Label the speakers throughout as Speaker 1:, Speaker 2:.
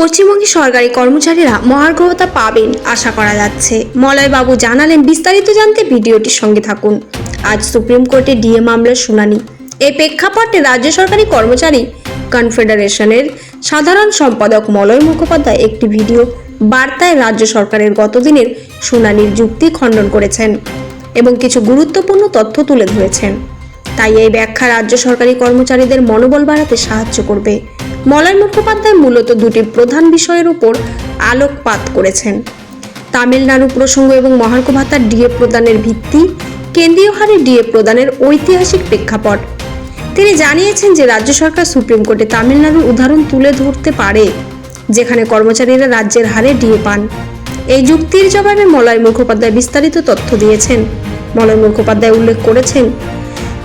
Speaker 1: পশ্চিমবঙ্গের সরকারি কর্মচারীরা মহার্ঘতা পাবেন আশা করা যাচ্ছে। মলয়বাবু জানালেন, বিস্তারিত জানতে ভিডিওটির সঙ্গে থাকুন। আজ সুপ্রিম কোর্টে ডিএ মামলার শুনানি। এই প্রেক্ষাপটে রাজ্য সরকারি কর্মচারী কনফেডারেশনের সাধারণ সম্পাদক মলয় মুখোপাধ্যায় একটি ভিডিও বার্তায় রাজ্য সরকারের গতদিনের শুনানির যুক্তি খণ্ডন করেছেন এবং কিছু গুরুত্বপূর্ণ তথ্য তুলে ধরেছেন। তাই এই ব্যাখ্যা রাজ্য সরকারি কর্মচারীদের মনোবল বাড়াতে সাহায্য করবে। মলয় মুখোপাধ্যায় মূলত দুটি প্রধান বিষয়ের উপর আলোকপাত করেছেন। তামিলনাড়ু প্রসঙ্গ এবং মহার্ঘ ভাতার ডিএ প্রদানের ভিত্তি, কেন্দ্রীয় হারে ডিএ প্রদানের ঐতিহাসিক প্রেক্ষাপট। তিনি জানিয়েছেন যে রাজ্য সরকার সুপ্রিম কোর্টে তামিলনাড়ুর উদাহরণ তুলে ধরতে পারে, যেখানে কর্মচারীরা রাজ্যের হারে ডিএ পান। এই যুক্তির জবাবে মলয় মুখোপাধ্যায় বিস্তারিত তথ্য দিয়েছেন। মলয় মুখোপাধ্যায় উল্লেখ করেছেন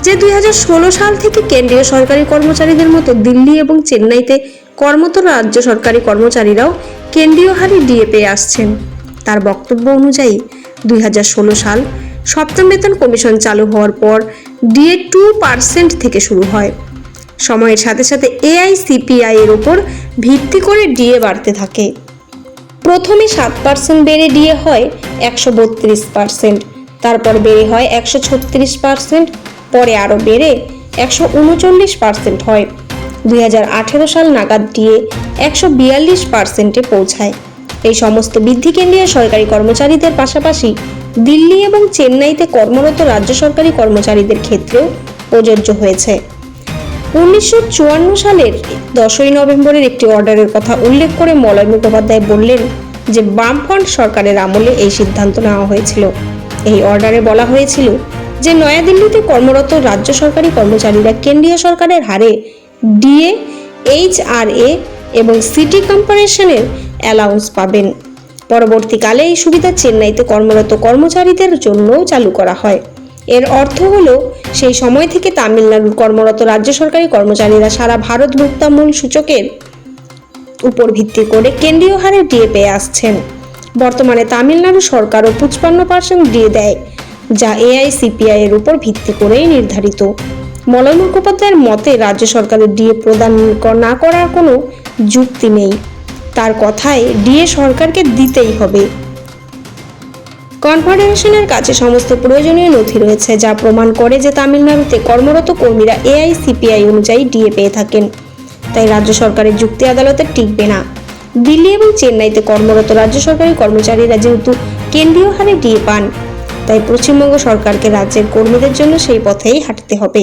Speaker 1: যে দুই হাজার ষোলো সাল থেকে কেন্দ্রীয় সরকারি কর্মচারীদের মতো দিল্লি এবং চেন্নাইতে কর্মরত রাজ্য সরকারি কর্মচারীরাও কেন্দ্রীয় হারে ডিএ পেয়ে আসছেন। তার বক্তব্য অনুযায়ী, দুই সাল সপ্তম বেতন কমিশন চালু হওয়ার পর ডিএ টু পার্সেন্ট থেকে শুরু হয়। সময়ের সাথে সাথে এআইসিপিআই এর উপর ভিত্তি করে ডিএ বাড়তে থাকে। প্রথমে সাত পার্সেন্ট বেড়ে ডিএ হয়, একশো বত্রিশ পার্সেন্ট। তারপর বেড়ে হয়, একশো ছত্রিশ পার্সেন্ট। পরে আরও বেড়ে একশো উনচল্লিশ পার্সেন্ট হয়। দুই হাজার আঠারো সাল নাগাদ দিয়ে একশো বিয়াল্লিশ পার্সেন্টে পৌঁছায়। এই সমস্ত বৃদ্ধি কেন্দ্রীয় সরকারি কর্মচারীদের পাশাপাশি দিল্লি এবং চেন্নাইতে কর্মরত রাজ্য সরকারি কর্মচারীদের ক্ষেত্রেও প্রযোজ্য হয়েছে। উনিশশো চুয়ান্ন সালের দশই নভেম্বরের একটি অর্ডারের কথা উল্লেখ করে মলয় মুখোপাধ্যায় বললেন যে, বামফ্রন্ট সরকারের আমলে এই সিদ্ধান্ত নেওয়া হয়েছিল। এই অর্ডারে বলা হয়েছিল যে নয়াদিল্লিতে কর্মরত রাজ্য সরকারি কর্মচারীরা কেন্দ্রীয় সরকারের হারে ডিএ এইচআরএ এবং সিটি কর্পোরেশনের অ্যালাউন্স পাবেন। পরবর্তীকালে এই সুবিধা চেন্নাইতে কর্মরত কর্মচারীদের জন্যও চালু করা হয়। এর অর্থ হলো, সেই সময় থেকে তামিলনাড়ুর কর্মরত রাজ্য সরকারি কর্মচারীরা সারা ভারত ভোক্তামূল সূচকের উপর ভিত্তি করে কেন্দ্রীয় হারে ডিএ পেয়ে আসছেন। বর্তমানে তামিলনাড়ু সরকারও পঁচপান্ন পার্সেন্ট ডিএ দেয়। যা এআইসিপিআই এর উপর ভিত্তি করেই নির্ধারিত। মলয় মুখোপাধ্যায়ের মতে, রাজ্য সরকারের ডিএ প্রদান না করার কোনো যুক্তি নেই। তার কথায় ডিএ সরকারকে দিতেই হবে। কনফেডারেশনের কাছে সমস্ত প্রয়োজনীয় নথি রয়েছে, যা প্রমাণ করে যে তামিলনাড়ুতে কর্মরত কর্মীরা এআইসিপিআই অনুযায়ী ডিএ পেয়ে থাকেন। তাই রাজ্য সরকারের যুক্তি আদালতে টিকবে না। দিল্লি এবং চেন্নাইতে কর্মরত রাজ্য সরকারি কর্মচারীরা যেহেতু কেন্দ্রীয় হারে ডিএ পান তাই পশ্চিমবঙ্গ সরকারকে রাজ্যের কর্মীদের জন্য সেই পথেই হাঁটতে হবে।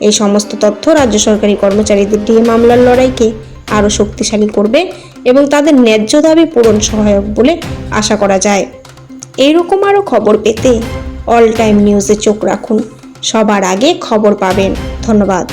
Speaker 1: এই সমস্ত তথ্য রাজ্য সরকারি কর্মচারীদের ডিএ মামলার লড়াইকে আরও শক্তিশালী করবে এবং তাদের ন্যায্য দাবি পূরণ সহায়ক বলে আশা করা যায়। এইরকম আরও খবর পেতে অল টাইম নিউজে চোখ রাখুন। সবার আগে খবর পাবেন। ধন্যবাদ।